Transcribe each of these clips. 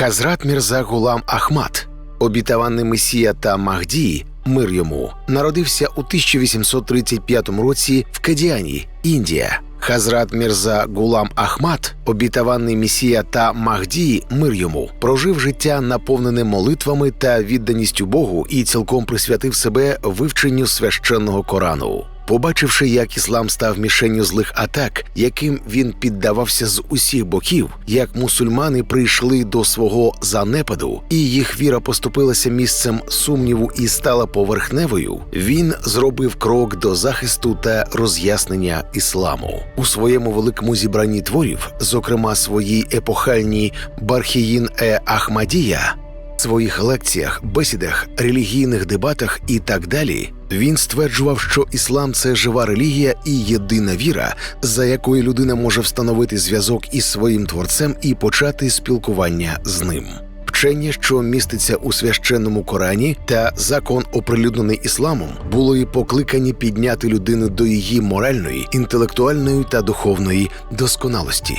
Хазрат Мірза Гулам Ахмат, обітований месія та Махді, мир йому, народився у 1835 році в Кадіані, Індія. Хазрат Мірза Гулам Ахмат, обітований месія та Махді, мир йому, прожив життя наповнене молитвами та відданістю Богу і цілком присвятив себе вивченню священного Корану. Побачивши, як іслам став мішенню злих атак, яким він піддавався з усіх боків, як мусульмани прийшли до свого занепаду, і їх віра поступилася місцем сумніву і стала поверхневою, він зробив крок до захисту та роз'яснення ісламу. У своєму великому зібранні творів, зокрема своїй епохальній Бархіїн е Ахмадія, своїх лекціях, бесідах, релігійних дебатах і так далі, він стверджував, що іслам це жива релігія і єдина віра, за якою людина може встановити зв'язок із своїм творцем і почати спілкування з ним. Вчення, що міститься у священному Корані, та закон, оприлюднений ісламом, були й покликані підняти людину до її моральної, інтелектуальної та духовної досконалості.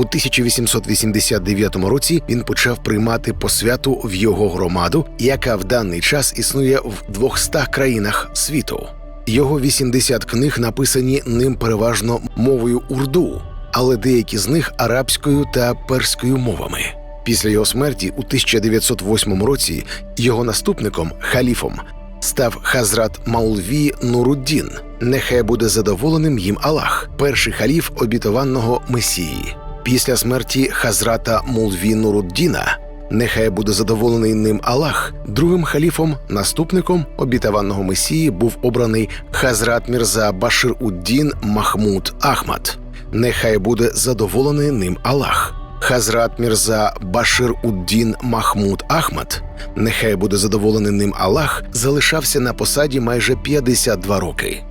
У 1889 році він почав приймати посвяту в його громаду, яка в даний час існує в 200 країнах світу. Його 80 книг написані ним переважно мовою урду, але деякі з них арабською та перською мовами. Після його смерті у 1908 році його наступником халіфом став Хазрат Маулві Нуруддін. Нехай буде задоволеним їм Аллах, перший халіф обітованого Месії. Після смерті Хазрата Мулві Нуруддіна, нехай буде задоволений ним Аллах, другим халіфом, наступником обітованого Месії був обраний Хазрат Мірза Башир Уддін Махмуд Ахмад. Нехай буде задоволений ним Аллах. Хазрат Мірза Башир Уддін Махмуд Ахмад, нехай буде задоволений ним Аллах, залишався на посаді майже 52 роки.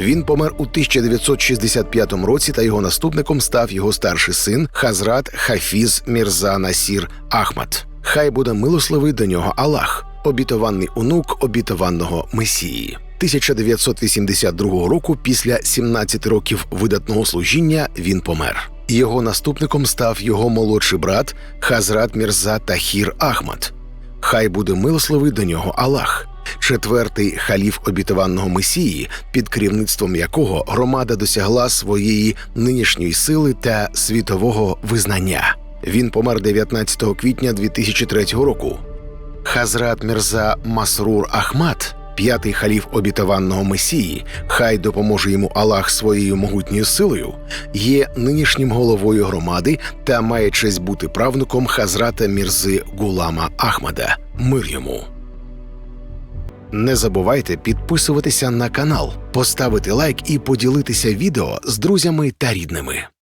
Він помер у 1965 році, та його наступником став його старший син Хазрат Хафіз Мірза Насір Ахмад. Хай буде милосливий до нього Аллах, обітований онук обітованого Месії. 1982 року, після 17 років видатного служіння, він помер. Його наступником став його молодший брат Хазрат Мірза Тахір Ахмад. Хай буде милосливий до нього Аллах четвертий халіф обітованого Месії, під керівництвом якого громада досягла своєї нинішньої сили та світового визнання. Він помер 19 квітня 2003 року. Хазрат Мірза Масрур Ахмад, п'ятий халіф обітованого Месії, хай допоможе йому Аллах своєю могутньою силою, є нинішнім головою громади та має честь бути правнуком Хазрата Мірзи Гулама Ахмада. Мир йому. Не забувайте підписуватися на канал, поставити лайк і поділитися відео з друзями та рідними.